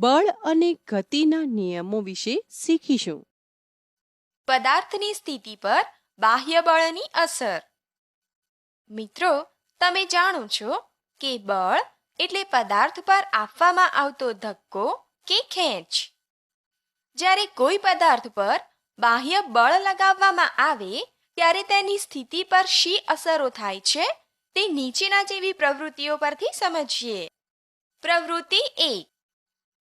બળ અને ગતિના નિયમો વિશે શીખીશું. પદાર્થની સ્થિતિ પર બાહ્ય બળની અસર. મિત્રો, તમે જાણો છો કે બળ એટલે પદાર્થ પર આપવામાં આવતો ધક્કો કે ખેંચ. જ્યારે કોઈ પદાર્થ પર બાહ્ય બળ લગાવવામાં આવે, ત્યારે તેની સ્થિતિ પર શી અસરો થાય છે, તે નીચેના જેવી પ્રવૃત્તિઓ પરથી સમજીએ. પ્રવૃત્તિ એક.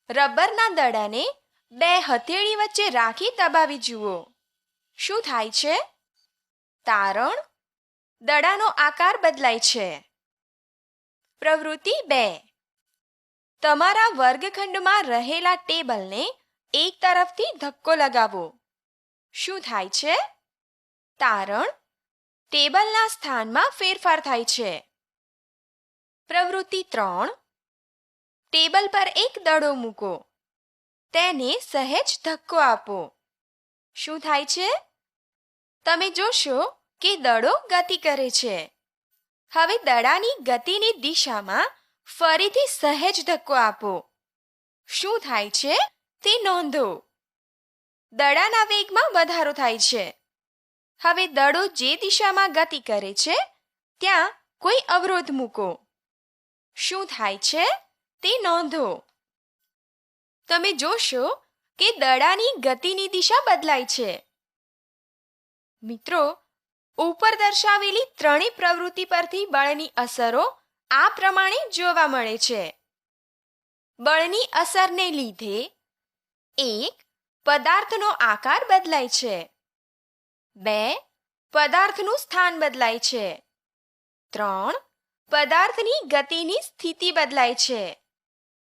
રબરના દડાને બે હથેળી વચ્ચે રાખી દબાવી જુઓ. શું થાય છે? તારણ દડાનો આકાર બદલાય છે. પ્રવૃત્તિ બે. તમારા વર્ગખંડમાં રહેલા ટેબલને એક તરફથી ધક્કો લગાવો. શું થાય છે? તારણ ટેબલના સ્થાનમાં ફેરફાર થાય છે. પ્રવૃત્તિ ત્રણ. ટેબલ પર એક દડો મૂકો. તેને સહેજ ધક્કો આપો. શું થાય છે? તમે જોશો કે દડો ગતિ કરે છે. હવે દડાની ગતિની દિશામાં ફરીથી સહેજ ધક્કો આપો. શું થાય છે? તે નોંધો. દડાના વેગમાં વધારો થાય છે. હવે દડો જે દિશામાં ગતિ કરે છે, ત્યાં કોઈ અવરોધ મૂકો. શું થાય છે? તે નોંધો. તમે જોશો કે દડાની ગતિની દિશા બદલાય છે. મિત્રો, ઉપર દર્શાવેલી ત્રણેય પ્રવૃત્તિ પરથી બળની અસરો આ પ્રમાણે જોવા મળે છે. બળની અસરને લીધે એક પદાર્થનો આકાર બદલાય છે. બે પદાર્થનું સ્થાન બદલાય છે. ત્રણ પદાર્થની ગતિની સ્થિતિ બદલાય છે.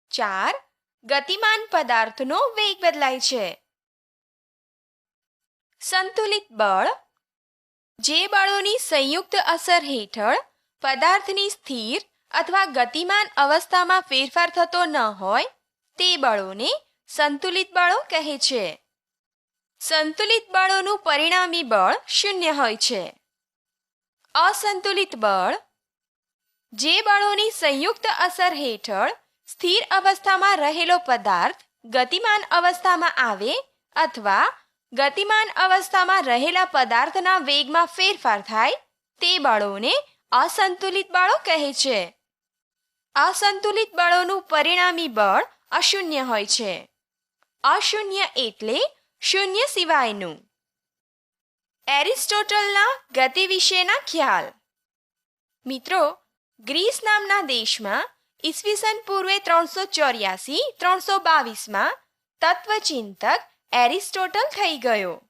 ચાર ગતિમાન પદાર્થનો વેગ બદલાય છે. સંતુલિત બળ, જે બળોની સંયુક્ત અસર હેઠળ પદાર્થની સ્થિર અથવા ગતિમાન અવસ્થામાં ફેરફાર થતો ન હોય, તે બળોને સંતુલિત બળો કહે છે. સંતુલિત બળોનું પરિણામી બળ શૂન્ય હોય છે. અસંતુલિત બળ, જે બળોની સંયુક્ત અસર હેઠળ સ્થિર અવસ્થામાં રહેલો પદાર્થ ગતિમાન અવસ્થામાં આવે અથવા ગતિમાન અવસ્થામાં રહેલા પદાર્થના વેગમાં ફેરફાર થાય તે બળોને અસંતુલિત બળો કહે છે. અસંતુલિત બળોનું પરિણામી બળ અશૂન્ય હોય છે. અશૂન્ય એટલે શૂન્ય સિવાયનું. એરિસ્ટોટલના ગતિ વિશેના ખ્યાલ. મિત્રો, ગ્રીસ નામના દેશમાં ઈસવીસન પૂર્વે ત્રણસો ચોર્યાસી, ત્રણસો બાવીસમાં તત્વચિંતક એરિસ્ટોટલ થઈ ગયો.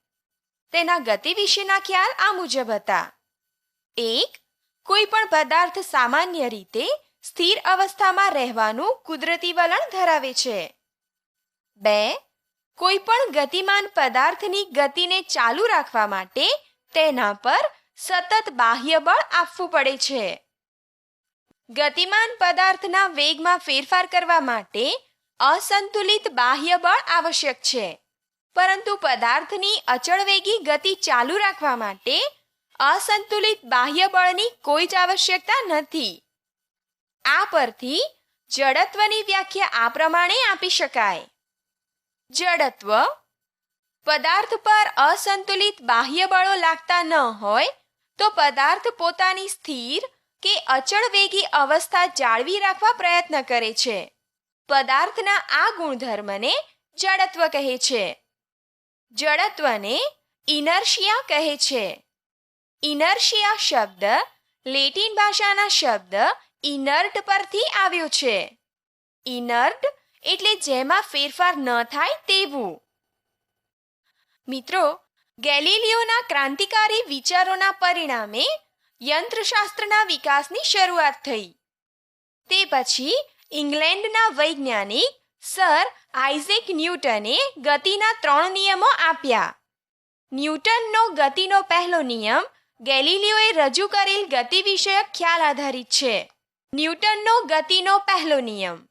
તેના ગતિ વિશેના ખ્યાલ આ મુજબ હતા. એક કોઈ પણ પદાર્થ સામાન્ય રીતે સ્થિર અવસ્થામાં રહેવાનું કુદરતી વલણ ધરાવે છે. બે કોઈ પણ ગતિમાન પદાર્થની ગતિને ચાલુ રાખવા માટે તેના પર સતત બાહ્ય બળ આપવું પડે છે. ગતિમાન પદાર્થના વેગમાં ફેરફાર કરવા માટે અસંતુલિત બાહ્ય બળ આવશ્યક છે. પરંતુ પદાર્થની અચળવેગી ગતિ ચાલુ રાખવા માટે અસંતુલિત બાહ્ય બળની કોઈ જ આવશ્યકતા નથી. આ પરથી જડત્વની વ્યાખ્યા આ પ્રમાણે આપી શકાય. જડત્વ પદાર્થ પર અસંતુલિત બાહ્ય બળો લાગતા ન હોય તો પદાર્થ પોતાની સ્થિર કે અચળ વેગી અવસ્થા જાળવી રાખવા પ્રયત્ન કરે છે. પદાર્થના આ ગુણધર્મને જડત્વ કહે છે. જડત્વને ઇનર્શિયા કહે છે. ઇનર્શિયા શબ્દ લેટિન ભાષાના શબ્દ ઇનર્ટ પરથી આવ્યો છે. ઇનર્ટ એટલે જેમાં ફેરફાર ન થાય તેવું. મિત્રો, ગેલિલિયોના ક્રાંતિકારી વિચારોના પરિણામે યંત્રશાસ્ત્રના વિકાસની શરૂઆત થઈ. તે પછી ઇંગ્લેન્ડના વૈજ્ઞાનિક સર આઇઝેક ન્યૂટને ગતિના ત્રણ નિયમો આપ્યા. ન્યૂટનનો ગતિનો પહેલો નિયમ ગેલિલિયોએ રજૂ કરેલ ગતિ વિષયક ખ્યાલ આધારિત છે. ન્યૂટનનો ગતિનો પહેલો નિયમ.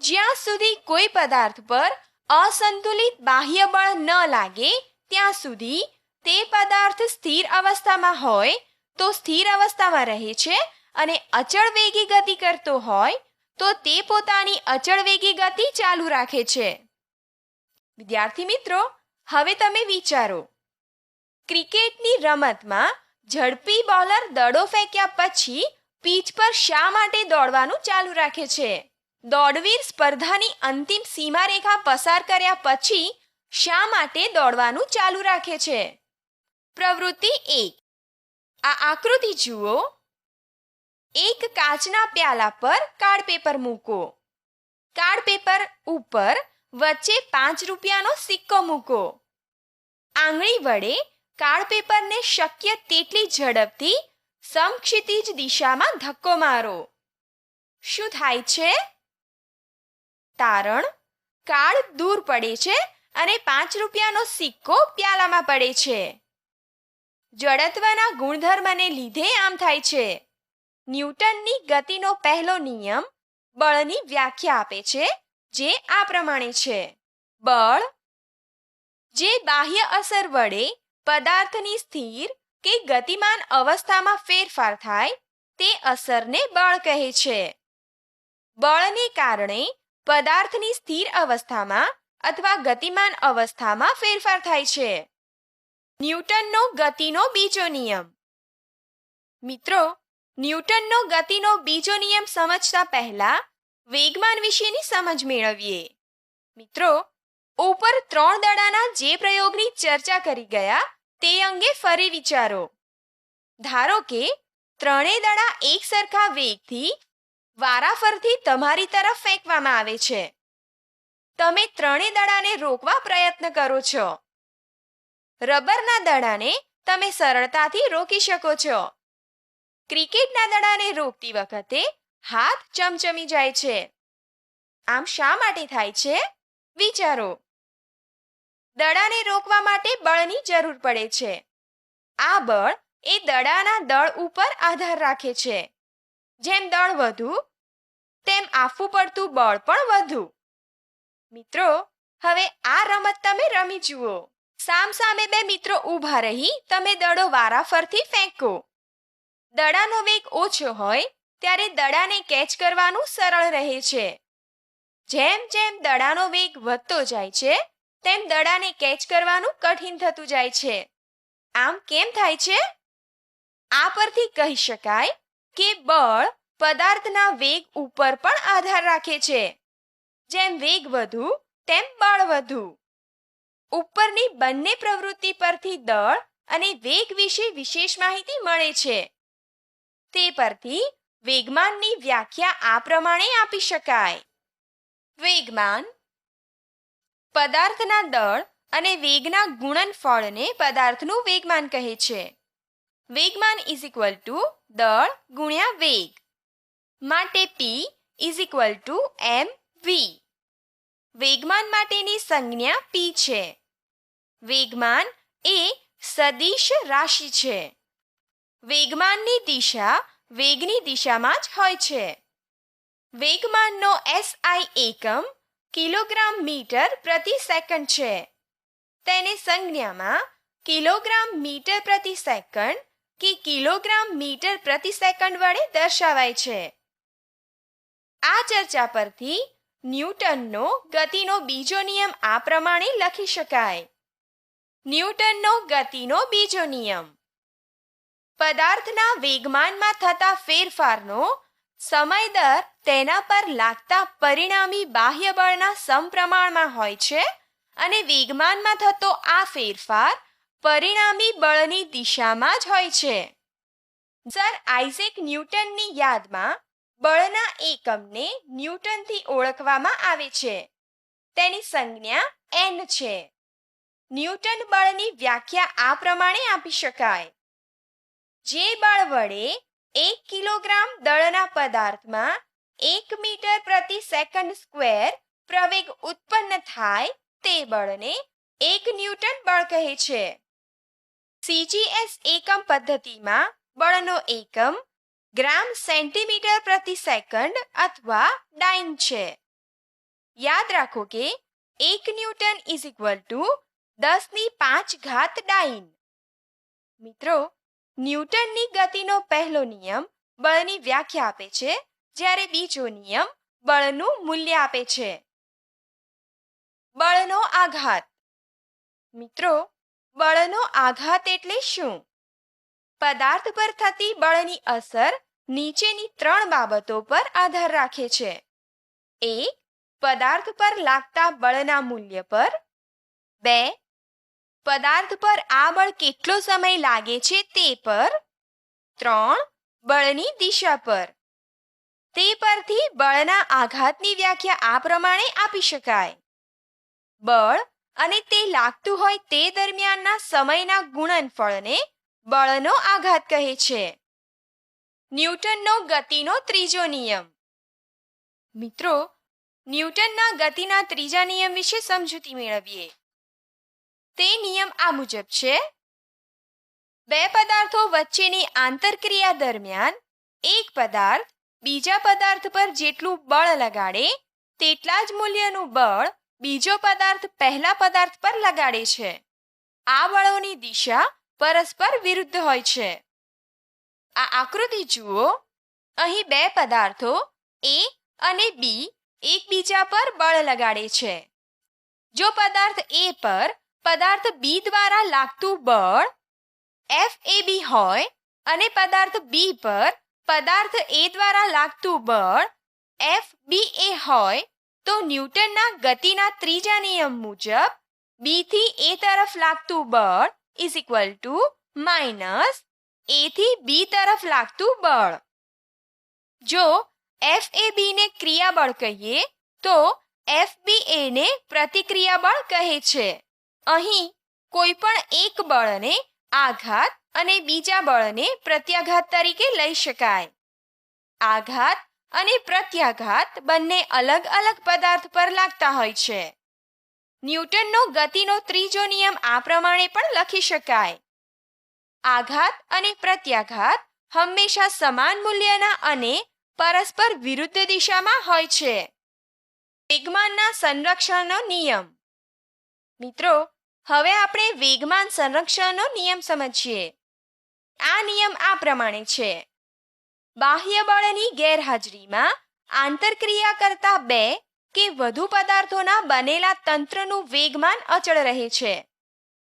જ્યાં સુધી કોઈ પદાર્થ પર અસંતુલિત બાહ્ય બળ ન લાગે, ત્યાં સુધી તે પદાર્થ સ્થિર અવસ્થામાં હોય તો સ્થિર અવસ્થામાં રહે છે અને અચળ વેગી ગતિ કરતો હોય, તો તે પોતાની અચળ વેગી ગતિ ચાલુ રાખે છે. વિદ્યાર્થી મિત્રો, હવે તમે વિચારો. ક્રિકેટની રમતમાં ઝડપી બોલર દડો ફેંક્યા પછી પીચ પર શા માટે દોડવાનું ચાલુ રાખે છે? દોડવીર સ્પર્ધાની અંતિમ સીમારેખા પસાર કર્યા પછી શા માટે દોડવાનું ચાલુ રાખે છે? પ્રવૃત્તિ એક. આ આકૃતિ જુઓ. એક કાચના પ્યાલા પર કાર્ડ પેપર મૂકો. કાર્ડ પેપર ઉપર વચ્ચે પાંચ રૂપિયાનો સિક્કો મૂકો. આંગળી વડે કાર્ડ પેપરને શક્ય તેટલી ઝડપથી સમક્ષિતિજ દિશામાં ધક્કો મારો. શું થાય છે? તારણ. કાર્ડ દૂર પડે છે અને પાંચ રૂપિયાનો સિક્કો પ્યાલામાં પડે છે. જડત્વના ગુણધર્મને લીધે આમ થાય છે. ન્યૂટનની ગતિનો પહેલો નિયમ બળની વ્યાખ્યા આપે છે, જે આ પ્રમાણે છે. બળ, જે બાહ્ય અસર વડે પદાર્થની સ્થિર કે ગતિમાન અવસ્થામાં ફેરફાર થાય, તે અસરને બળ કહે છે. બળને કારણે પદાર્થની સ્થિર અવસ્થામાં અથવા ગતિમાન અવસ્થામાં ફેરફાર થાય છે. ન્યૂટનનો ગતિનો બીજો નિયમ. મિત્રો, ન્યૂટનનો ગતિનો બીજો નિયમ સમજતા પહેલા વેગમાન વિશેની સમજ મેળવીએ. મિત્રો, ઉપર ત્રણ દડાના જે પ્રયોગની ચર્ચા કરી ગયા તે અંગે ફરી વિચારો. ધારો કે ત્રણેય દડા એક સરખા વેગથી વારાફરથી તમારી તરફ ફેંકવામાં આવે છે. તમે ત્રણેય દડાને રોકવા પ્રયત્ન કરો છો. રબરના દડાને તમે સરળતાથી રોકી શકો છો. ક્રિકેટના દડાને રોકતી વખતે હાથ ચમચમી જાય છે. આમ શા માટે થાય છે? વિચારો. દડાને રોકવા માટે બળની જરૂર પડે છે. આ બળ એ દડાના દળ ઉપર આધાર રાખે છે. જેમ દળ વધુ, તેમ આપવું પડતું બળ પણ વધુ. મિત્રો, હવે આ રમત તમે રમી જુઓ. સામ સામે બે મિત્રો ઊભા રહી તમે દડો વારાફરથી ફેંકો. દડાનો વેગ ઓછો હોય ત્યારે દડાને કેચ કરવાનું સરળ રહે છે. જેમ જેમ દડાનો વેગ વધતો જાય છે, તેમ દડાને કેચ કરવાનું કઠિન થતું જાય છે. આમ કેમ થાય છે? આ પરથી કહી શકાય કે બળ પદાર્થના વેગ ઉપર પણ આધાર રાખે છે. જેમ વેગ વધુ, તેમ બળ વધુ. ઉપરની બંને પ્રવૃત્તિ પરથી દળ અને વેગ વિશે વિશેષ માહિતી મળે છે. તે પરથી વેગમાનની વ્યાખ્યા આ પ્રમાણે આપી શકાય. વેગમાન પદાર્થના દળ અને વેગના ગુણનફળને પદાર્થનું વેગમાન કહે છે. વેગમાન ઇઝ ઇક્વલ ટુ દળ ગુણ્યા વેગ. માટે P is equal to M V વેગમાન માટેની સંજ્ઞા પી છે. વેગમાન એ સદિશ રાશિ છે. વેગમાનની દિશા વેગની દિશામાં જ હોય છે. વેગમાનનો એસઆઈ એકમ કિલોગ્રામ મીટર પ્રતિ સેકન્ડ છે. તેને સંજ્ઞામાં કિલોગ્રામ મીટર પ્રતિ સેકન્ડ કે કિલોગ્રામ મીટર પ્રતિ સેકન્ડ વડે દર્શાવાય છે. આ ચર્ચા પરથી ન્યૂટનનો ગતિનો બીજો નિયમ આ પ્રમાણે લખી શકાય. ન્યૂટનનો ગતિનો બીજો નિયમ. પદાર્થના વેગમાનમાં થતા ફેરફારનો સમય દર તેના પર લાગતા પરિણામી બાહ્ય બળના સમપ્રમાણમાં હોય છે અને વેગમાનમાં થતો આ ફેરફાર પરિણામી બળની દિશામાં જ હોય છે. સર આઇઝેક ન્યૂટનની યાદમાં બળના એકમને ન્યૂટનથી ઓળખવામાં આવે છે. તેની સંજ્ઞા એન છે. ન્યૂટન બળની વ્યાખ્યા આ પ્રમાણે આપી શકાય. જે બળ વડે એક કિલોગ્રામ દળના પદાર્થમાં એક મીટર પ્રતિ સેકન્ડ સ્ક્વેર પ્રવેગ ઉત્પન્ન થાય તે બળને એક ન્યૂટન બળ કહે છે. સીજીએસ એકમ પદ્ધતિમાં બળનો એકમ ગ્રામ સેન્ટીમીટર પ્રતિ સેકન્ડ અથવા ડાઇન છે. યાદ રાખો કે એક ન્યૂટન ઇઝ ઇક્વલ ટુ દસની પાંચ ઘાત ડાઇન. મિત્રો, ન્યૂટનની ગતિનો પહેલો નિયમ બળની વ્યાખ્યા આપે છે, જ્યારે બીજો નિયમ બળનું મૂલ્ય આપે છે. બળનો આઘાત. મિત્રો, બળનો આઘાત એટલે શું? પદાર્થ પર થતી બળની અસર નીચેની ત્રણ બાબતો પર આધાર રાખે છે. એક પદાર્થ પર લાગતા બળના મૂલ્ય પર. બે પદાર્થ પર આ બળ કેટલો સમય લાગે છે તે પર? ત્રણ, બળની દિશા પર. તે પરથી બળના આઘાતની વ્યાખ્યા આ પ્રમાણે આપી શકાય. બળ અને તે લાગતું હોય તે દરમિયાનના સમયના ગુણનફળને બળનો આઘાત કહે છે. ન્યૂટનનો ગતિનો ત્રીજો નિયમ. મિત્રો, ન્યૂટનના ગતિના ત્રીજા નિયમ વિશે સમજૂતી મેળવીએ. તે નિયમ આ મુજબ છે. બે પદાર્થો વચ્ચેની આંતરક્રિયા દરમિયાન એક પદાર્થ બીજા પદાર્થ પર જેટલું બળ લગાડે તેટલા જ મૂલ્યનું બળ બીજો પદાર્થ પહેલા પદાર્થ પર લગાડે છે. આ બળોની દિશા પરસ્પર વિરુદ્ધ હોય છે. આ આકૃતિ જુઓ. અહીં બે પદાર્થો એ અને બી એકબીજા પર બળ લગાડે છે. જો પદાર્થ એ પર પદાર્થ બી દ્વારા લાગતું બળ એફ એ બી હોય અને પદાર્થ બી પર પદાર્થ એ દ્વારા લાગતું બળ એફ બી એ હોય તો ન્યૂટનના ગતિના ત્રીજા નિયમ મુજબ બી થી એ તરફ લાગતું બળ is equal to minus A થી બી તરફ લાગતું બળ. જો એફ એ બી ને ક્રિયાબળ કહીએ તો એફ બી એ ને પ્રતિક્રિયાબળ કહે છે. અહીં કોઈ પણ એક બળને આઘાત અને બીજા બળને પ્રત્યાઘાત તરીકે લઈ શકાય. આઘાત અને પ્રત્યાઘાત બંને અલગ અલગ પદાર્થ પર લાગતા હોય છે. ન્યૂટનનો ગતિનો ત્રીજો નિયમ આ પ્રમાણે પણ લખી શકાય. આઘાત અને પ્રત્યાઘાત હંમેશા સમાન મૂલ્યના અને પરસ્પર વિરુદ્ધ દિશામાં હોય છે. વેગમાનના સંરક્ષણનો નિયમ. મિત્રો, હવે આપણે વેગમાન સંરક્ષણનો નિયમ સમજીએ. આ નિયમ આ પ્રમાણે છે. બાહ્ય બળની ગેરહાજરીમાં આંતરક્રિયા કરતા બે કે વધુ પદાર્થોના બનેલા તંત્રનું વેગમાન અચળ રહે છે.